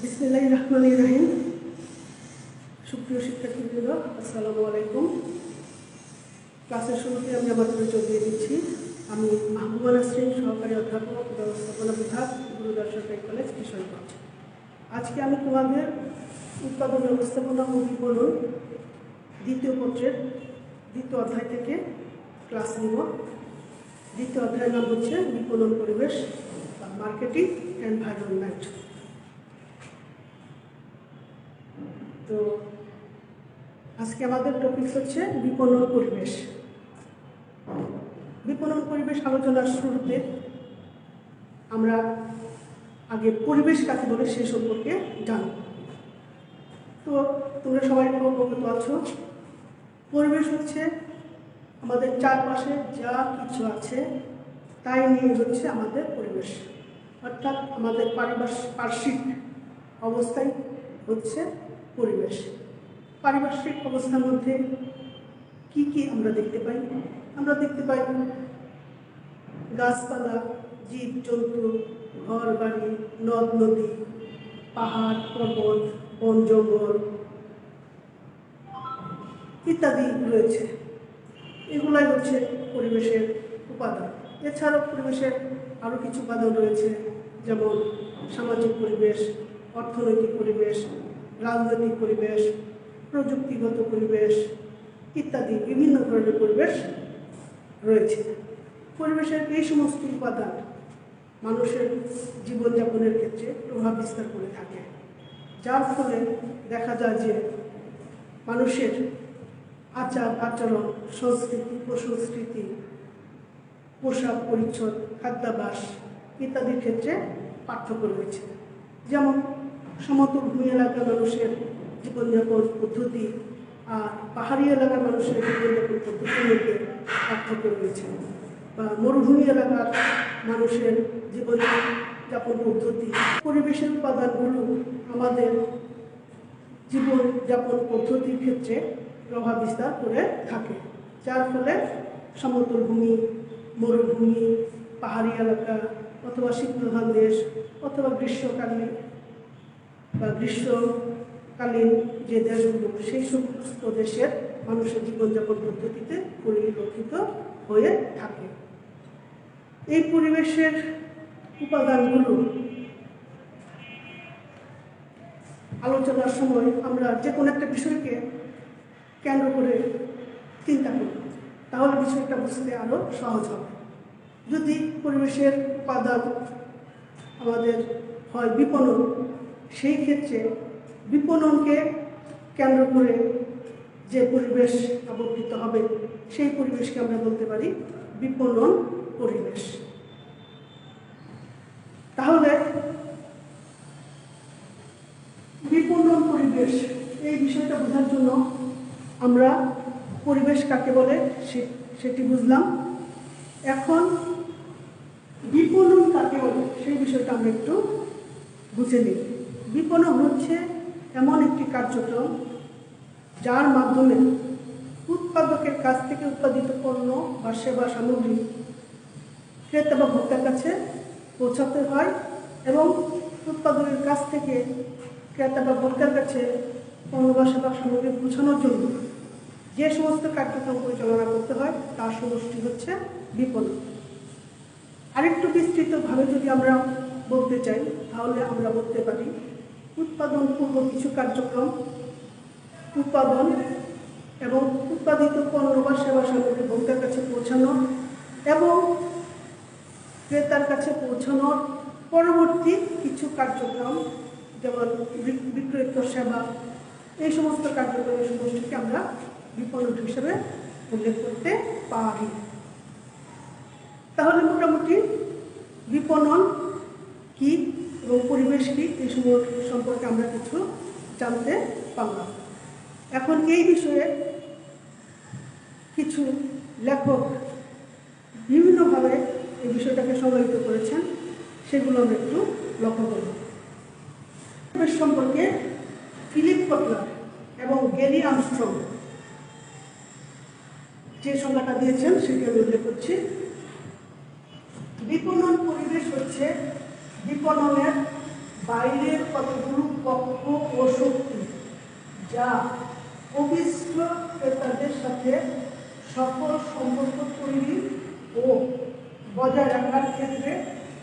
বিসমিল্লাহ রহমান রহিম। সুপ্রিয় শিক্ষার্থীবৃন্দ, আসসালামু আলাইকুম। ক্লাসের শুরুতে আমি আমার পরিচয় দিয়ে দিচ্ছি। আমি মাহবুবা নাসরিন, সহকারী অধ্যাপক, ব্যবস্থাপনা বিভাগ গুরুদাস সরকারি কলেজ, কিশোরগঞ্জ। আজকে আমি তোমাদের উৎপাদন ব্যবস্থাপনা ও বিপণন দ্বিতীয় পত্রের দ্বিতীয় অধ্যায় থেকে ক্লাস নিব। দ্বিতীয় অধ্যায়ের নাম হচ্ছে বিপণন পরিবেশ বা মার্কেটিং এনভায়রনমেন্ট তো আজকে আমাদের টপিকস হচ্ছে বিপণন পরিবেশ। বিপণন পরিবেশ আলোচনার শুরুতে আমরা আগে পরিবেশ কাকে বলে সে সম্পর্কে জানব। তো তোমরা সবাই অবগত আছো, পরিবেশ হচ্ছে আমাদের চারপাশে যা কিছু আছে তাই নিয়ে হচ্ছে আমাদের পরিবেশ। অর্থাৎ আমাদের পারিপার্শ্ব পার্শ্বিক অবস্থাই হচ্ছে পরিবেশ। পারিপার্শ্বিক অবস্থার মধ্যে কি কি আমরা দেখতে পাই? আমরা দেখতে পাই গাছপালা জীব জন্তু ঘর বাড়ি নদ, নদী, পাহাড়, পর্বত, বন, জঙ্গল ইত্যাদি রয়েছে। এগুলাই হচ্ছে পরিবেশের উপাদান। এছাড়াও পরিবেশের আরও কিছু উপাদান রয়েছে, যেমন সামাজিক পরিবেশ, অর্থনৈতিক পরিবেশ রাজনৈতিক পরিবেশ, প্রযুক্তিগত পরিবেশ ইত্যাদি বিভিন্ন ধরনের পরিবেশ রয়েছে। পরিবেশের এই সমস্ত উপাদান মানুষের জীবনযাপনের ক্ষেত্রে প্রভাব বিস্তার করে থাকে। যার ফলে দেখা যায় যে মানুষের আচার, আচরণ, সংস্কৃতি, প্রসংস্কৃতি, পোশাক পরিচ্ছদ খাদ্যাভাস ইত্যাদির ক্ষেত্রে পার্থক্য রয়েছে। যেমন সমতল ভূমি এলাকার মানুষের জীবনযাপন পদ্ধতি আর পাহাড়ি এলাকার মানুষের জীবনযাপন পদ্ধতির মধ্যে পার্থক্য রয়েছে। বা মরুভূমি এলাকার মানুষের জীবনযাপন পদ্ধতি, পরিবেশের উপাদানগুলো আমাদের জীবনযাপন পদ্ধতির ক্ষেত্রে প্রভাব বিস্তার করে থাকে। যার ফলে সমতল ভূমি, মরুভূমি, পাহাড়ি এলাকা অথবা শীতপ্রধান দেশ অথবা গ্রীষ্মকালীন বা গ্রীষ্মকালীন যে দেশগুলো, সেই সমস্ত দেশের মানুষের জীবনযাপন পদ্ধতিতে পরিলক্ষিত হয়ে থাকে। এই পরিবেশের উপাদানগুলো আলোচনার সময় আমরা যে কোনো একটা বিষয়কে কেন্দ্র করে চিন্তা করি। তাহলে বিষয়টা বুঝতে আরও সহজ হবে। যদি পরিবেশের উপাদান আমাদের হয় বিপণন সেই ক্ষেত্রে বিপণনকে কেন্দ্র করে যে পরিবেশ আবর্তিত হবে, সেই পরিবেশকে আমরা বলতে পারি বিপণন পরিবেশ। তাহলে বিপণন পরিবেশ, এই বিষয়টা বোঝার জন্য আমরা পরিবেশ কাকে বলে সেটি বুঝলাম। এখন বিপণন কাকে বলে, সেই বিষয়টা আমরা একটু বুঝে নিই। বিপণন হচ্ছে এমন একটি কার্যক্রম যার মাধ্যমে উৎপাদকের কাছ থেকে উৎপাদিত পণ্য বা সেবা সামগ্রী ক্রেতা বা ভোক্তার কাছে পৌঁছাতে হয় এবং উৎপাদকের কাছ থেকে ক্রেতা বা ভোক্তার কাছে পণ্য বা সেবা সামগ্রী পৌঁছানোর জন্য যে সমস্ত কার্যক্রম পরিচালনা করতে হয়, তার সমষ্টি হচ্ছে বিপণন। আরেকটু বিস্তৃতভাবে যদি আমরা বলতে চাই, তাহলে আমরা বলতে পারি উৎপাদন পূর্ব কিছু কার্যক্রম, উৎপাদন এবং উৎপাদিত পণ্য বা সেবা সামগ্রী ভোক্তার কাছে পৌঁছানো এবং ক্রেতার কাছে পৌঁছানোর পরবর্তী কিছু কার্যক্রম, যেমন বিক্রয়িত সেবা, এই সমস্ত কার্যক্রমের সমষ্টিকে আমরা বিপণন হিসেবে উল্লেখ করতে পারি। তাহলে মোটামুটি বিপণন কি এবং পরিবেশ কি? এই সময় সম্পর্কে আমরা কিছু জানতে পারলাম। এখন এই বিষয়ে কিছু লেখক বিভিন্নভাবে এই বিষয়টাকে সংজ্ঞায়িত করেছেন। সেগুলো আমরা একটু লক্ষ্য করব। পরিবেশ সম্পর্কে ফিলিপ কটলার এবং গেরি আমস্ট্রং যে সংজ্ঞাটা দিয়েছেন, সেটি আমি উল্লেখ করছি। বিপণন বিপণনের বাইরের কতগুলো পক্ষ ও শক্তি যা অভিষ্ট ক্রেতাদের সাথে সকল সম্পর্ক তৈরি ও বজায় রাখার ক্ষেত্রে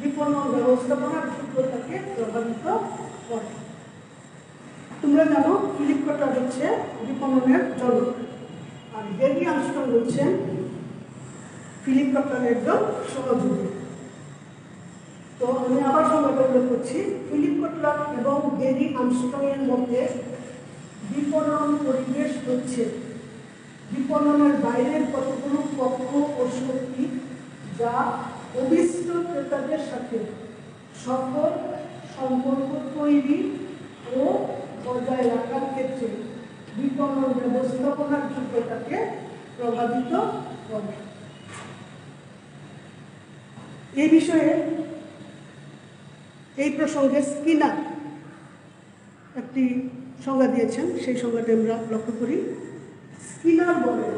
বিপণন ব্যবস্থাপনার যোগ্যতাকে প্রভাবিত করে। তোমরা জানো ফিলিপ কটার হচ্ছে বিপণনের জনক। আর গেরি আর্মস্ট্রং হচ্ছেন ফিলিপ কটার একজন সহযোগী। তো আমি আবার উল্লেখ করছি। ফিলিপ কটলার এবং গেরি আর্মস্ট্রং এর মধ্যে বিপণন পরিবেশ হচ্ছে। বিপণনের বাইরের কতগুলো পক্ষ ও শক্তি যা অভিষ্ট ক্রেতাদের সাথে সকল সম্পর্ক তৈরি ও বজায় রাখার ক্ষেত্রে বিপণন ব্যবস্থাপনার যোগ্যতাকে প্রভাবিত করে। এই বিষয়ে এই প্রসঙ্গে স্কিনার একটি সংজ্ঞা দিয়েছেন, সেই সংজ্ঞাটি আমরা লক্ষ্য করি। স্কিনার বলেন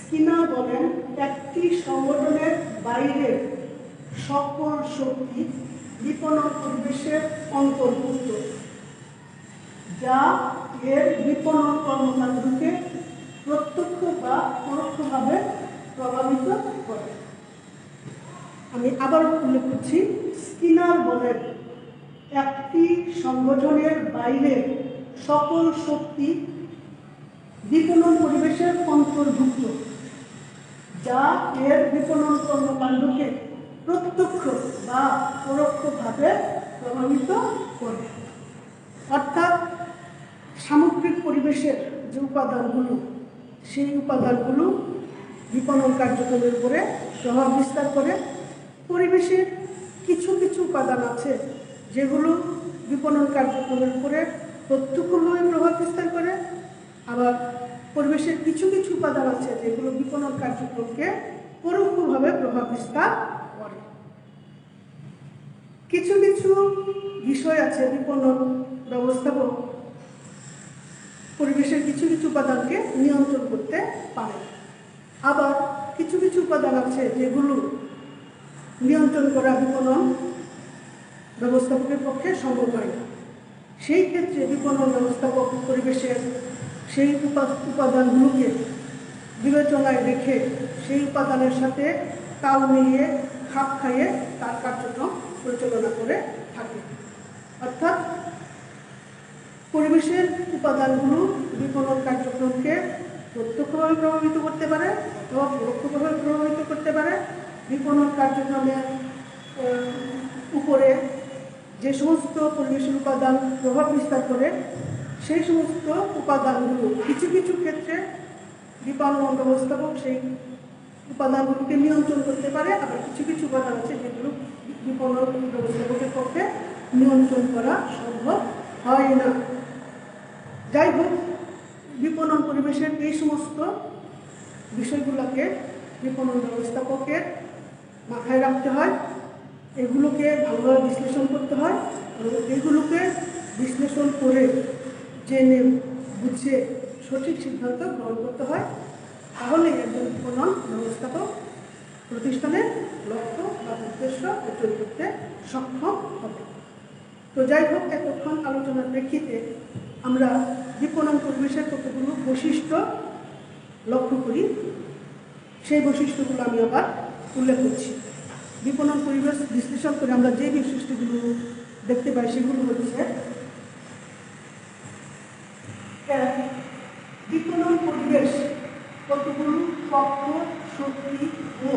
স্কিনার বলেন, একটি সংগঠনের বাইরে সকল শক্তি বিপণন পরিবেশের অন্তর্ভুক্ত, যা এর বিপণন কর্মকাণ্ডকে প্রত্যক্ষ বা পরোক্ষভাবে প্রভাবিত করে। আমি আবার উল্লেখ করছি, স্কিনার বলেন একটি সংগঠনের বাইরে সকল শক্তি বিপণন পরিবেশের অন্তর্ভুক্ত, যা এর বিপণন কর্মকাণ্ডকে প্রত্যক্ষ বা পরোক্ষভাবে প্রভাবিত করে। অর্থাৎ সামগ্রিক পরিবেশের যে উপাদানগুলো, সেই উপাদানগুলো বিপণন কার্যক্রমের উপরে প্রভাব বিস্তার করে। পরিবেশের কিছু কিছু উপাদান আছে যেগুলো বিপণন কার্যক্রমের উপরে প্রত্যক্ষভাবে প্রভাব বিস্তার করে। আবার পরিবেশের কিছু কিছু উপাদান আছে যেগুলো বিপণন কার্যক্রমকে পরোক্ষভাবে প্রভাব বিস্তার করে। কিছু কিছু বিষয় আছে বিপণন ব্যবস্থাপক পরিবেশের কিছু কিছু উপাদানকে নিয়ন্ত্রণ করতে পারে। আবার কিছু কিছু উপাদান আছে যেগুলো নিয়ন্ত্রণ করা বিপণন ব্যবস্থাপকের পক্ষে সম্ভব হয় না। সেই ক্ষেত্রে বিপণন ব্যবস্থাপক পরিবেশের সেই উপাদানগুলোকে বিবেচনায় রেখে সেই উপাদানের সাথে তাল মিলিয়ে খাপ খাইয়ে তার কার্যক্রম পরিচালনা করে থাকে। অর্থাৎ পরিবেশের উপাদানগুলো বিপণন কার্যক্রমকে প্রত্যক্ষভাবে প্রভাবিত করতে পারে অথবা পরোক্ষভাবে প্রভাবিত করতে পারে। বিপণন কার্যক্রমের উপরে যে সমস্ত পরিবেশের উপাদান প্রভাব বিস্তার করে, সেই সমস্ত উপাদানগুলো কিছু কিছু ক্ষেত্রে বিপণন ব্যবস্থাপক সেই উপাদানগুলোকে নিয়ন্ত্রণ করতে পারে, আবার কিছু কিছু উপাদান আছে যেগুলো বিপণন ব্যবস্থাপকের পক্ষে নিয়ন্ত্রণ করা সম্ভব হয় না। যাই হোক, বিপণন পরিবেশের এই সমস্ত বিষয়গুলোকে বিপণন ব্যবস্থাপকের মাথায় রাখতে হয়, এগুলোকে ভালোভাবে বিশ্লেষণ করতে হয় এবং এগুলোকে বিশ্লেষণ করে জেনে বুঝে সঠিক সিদ্ধান্ত গ্রহণ করতে হয়। তাহলে একজন বিপণন ব্যবস্থাপক প্রতিষ্ঠানের লক্ষ্য বা উদ্দেশ্য অর্জন করতে সক্ষম হবে। তো যাই হোক, এতক্ষণ আলোচনার প্রেক্ষিতে আমরা বিপণন পরিবেশের কতগুলো বৈশিষ্ট্য লক্ষ্য করি, সেই বৈশিষ্ট্যগুলো আমি আবার উল্লেখ করছি। বিপণন পরিবেশ বিশ্লেষণ করে আমরা যে বৈশিষ্ট্যগুলো দেখতে পাই, সেগুলো হচ্ছে বিপণন পরিবেশ কতগুলো পক্ষ শক্তি ও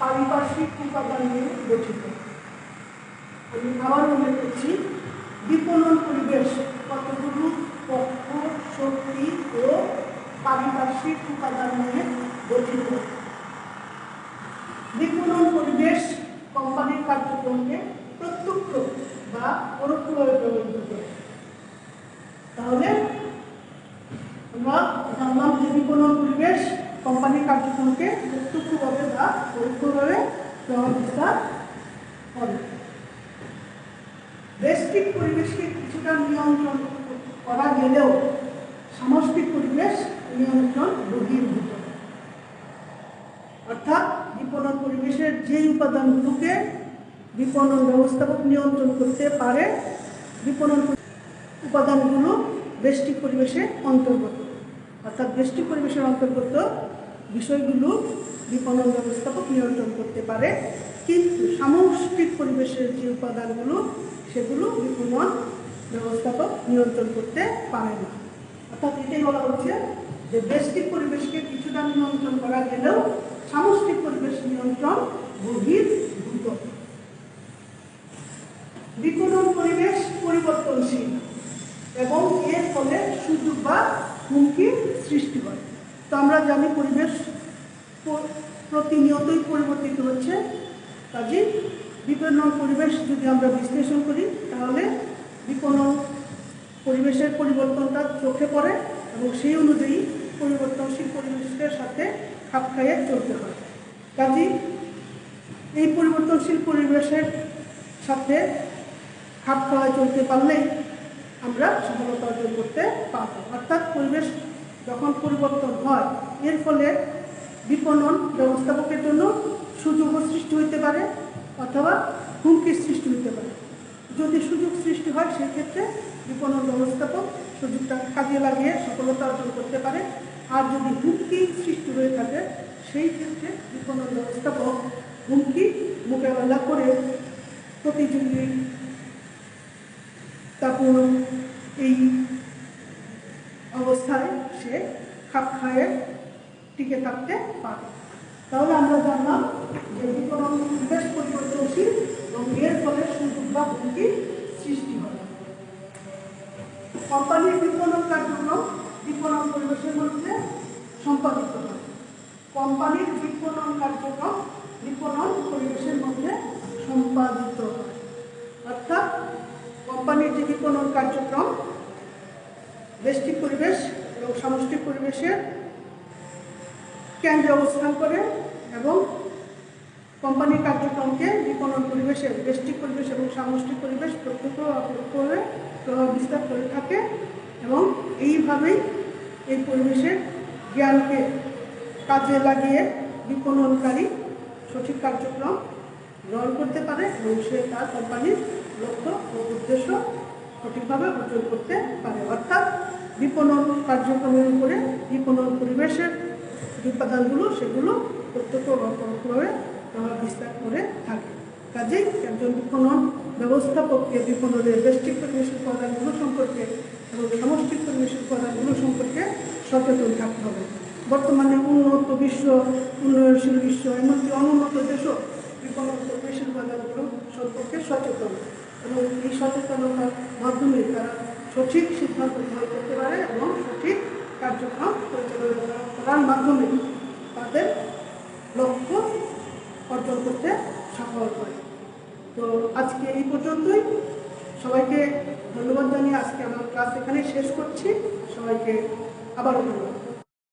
পারিপার্শ্বিক উপাদান নিয়ে গঠিত। আমি আবার উল্লেখ করছি, বিপণন পরিবেশ কতগুলো পক্ষ শক্তি ও পারিপার্শ্বিক উপাদান নিয়ে গঠিত। বিপণন পরিবেশ কোম্পানির কার্যক্রমকে প্রত্যক্ষ বা পরোক্ষভাবে প্রভাবিত করে। তাহলে আমরা যে বিপণন পরিবেশ কোম্পানির কার্যক্রমকে প্রত্যক্ষভাবে বা পরোক্ষভাবে প্রভাব বিস্তার করে। ব্যষ্টিক পরিবেশকে কিছুটা নিয়ন্ত্রণ করা গেলেও সামষ্টিক পরিবেশ নিয়ন্ত্রণ বহির্ভূত অর্থাৎ বিপণন পরিবেশের যে উপাদানগুলোকে বিপণন ব্যবস্থাপক নিয়ন্ত্রণ করতে পারে, বিপণন উপাদানগুলো বেষ্টিক পরিবেশে অন্তর্গত। অর্থাৎ বেষ্টিক পরিবেশের অন্তর্গত বিষয়গুলো বিপণন ব্যবস্থাপক নিয়ন্ত্রণ করতে পারে, কিন্তু সামষ্টিক পরিবেশের যে উপাদানগুলো, সেগুলো বিপণন ব্যবস্থাপক নিয়ন্ত্রণ করতে পারে না। অর্থাৎ এটাই বলা হচ্ছে যে বেষ্টিক পরিবেশকে কিছুটা নিয়ন্ত্রণ করা গেলেও সামষ্টিক পরিবেশ নিয়ন্ত্রণ বহির্ভূত বিপণন পরিবেশ পরিবর্তনশীল এবং এর ফলে সুযোগ বা হুমকির সৃষ্টি হয় তো আমরা জানি পরিবেশ প্রতিনিয়তই পরিবর্তিত হচ্ছে। কাজে বিপণন পরিবেশ যদি আমরা বিশ্লেষণ করি, তাহলে বিপণন পরিবেশের পরিবর্তনটা চোখে পড়ে এবং সেই অনুযায়ী পরিবর্তনশীল পরিবেশের সাথে খাপ খাইয়ে চলতে হয়। কাজী এই পরিবর্তনশীল পরিবেশের সাথে খাপ খাওয়ায় চলতে পারলেই আমরা সফলতা অর্জন করতে পারব। অর্থাৎ পরিবেশ যখন পরিবর্তন হয়, এর ফলে বিপণন ব্যবস্থাপকের জন্য সুযোগও সৃষ্টি হতে পারে অথবা হুমকির সৃষ্টি হতে পারে। যদি সুযোগ সৃষ্টি হয় সেক্ষেত্রে বিপণন ব্যবস্থাপক সুযোগটা কাজে লাগিয়ে সফলতা অর্জন করতে পারে। আর যদি হুমকি সৃষ্টি হয়ে থাকে, সেই ক্ষেত্রে বিপণন ব্যবস্থাপক হুমকি মোকাবেলা করে প্রতিযোগী তারপর এই অবস্থায় সে খাপ খায়ে টিকে থাকতে পারে। তাহলে আমরা জানলাম যে বিপণন বেশ পরিবর্তনশীল এবং এর ফলে সুযোগ বা হুমকি সৃষ্টি হয়। কোম্পানির বিপণন পরিবেশের মধ্যে সম্পাদিত হয়। কোম্পানির বিপণন কার্যক্রম বিপণন পরিবেশের মধ্যে সম্পাদিত হয়। অর্থাৎ কোম্পানির যে বিপণন কার্যক্রম দেশটিক পরিবেশ এবং সামষ্টিক পরিবেশের কেন্দ্রে অবস্থান করে এবং কোম্পানির কার্যক্রমকে বিপণন পরিবেশের দেশটিক পরিবেশ এবং সামষ্টিক পরিবেশ প্রত্যক্ষ অপ্রত্যক্ষভাবে প্রভাব বিস্তার করে থাকে এবং এইভাবেই এই পরিবেশের জ্ঞানকে কাজে লাগিয়ে বিপণনকারী সঠিক কার্যক্রম গ্রহণ করতে পারে এবং সে তার কোম্পানির লক্ষ্য ও উদ্দেশ্য সঠিকভাবে অর্জন করতে পারে। অর্থাৎ বিপণন কার্যক্রমের উপরে বিপণন পরিবেশের উপাদানগুলো, সেগুলো প্রত্যক্ষ পরোক্ষভাবে প্রভাব বিস্তার করে থাকে। কাজেই একজন বিপণন ব্যবস্থাপককে বিপণনের বেষ্টিক পরিবেশের উপাদানগুলো সম্পর্কে এবং সামষ্টিক পরিবেশের উপাদানগুলো সম্পর্কে সচেতন থাকতে হবে। বর্তমানে উন্নত বিশ্ব, উন্নয়নশীল বিশ্ব, এমনকি অনুন্নত দেশও পরিবেশের উপাদানগুলো সম্পর্কে সচেতন। এবং এই সচেতনতার মাধ্যমে তারা সঠিক সিদ্ধান্ত গ্রহণ করতে পারে এবং সঠিক কার্যক্রম পরিচালনা করার মাধ্যমে তাদের লক্ষ্য অর্জন করতে সফল হয়। তো আজকে এই পর্যন্তই। সবাইকে ধন্যবাদ জানিয়ে আজকে আমার ক্লাস এখানে শেষ করছি। সবাইকে আবার ধন্যবাদ।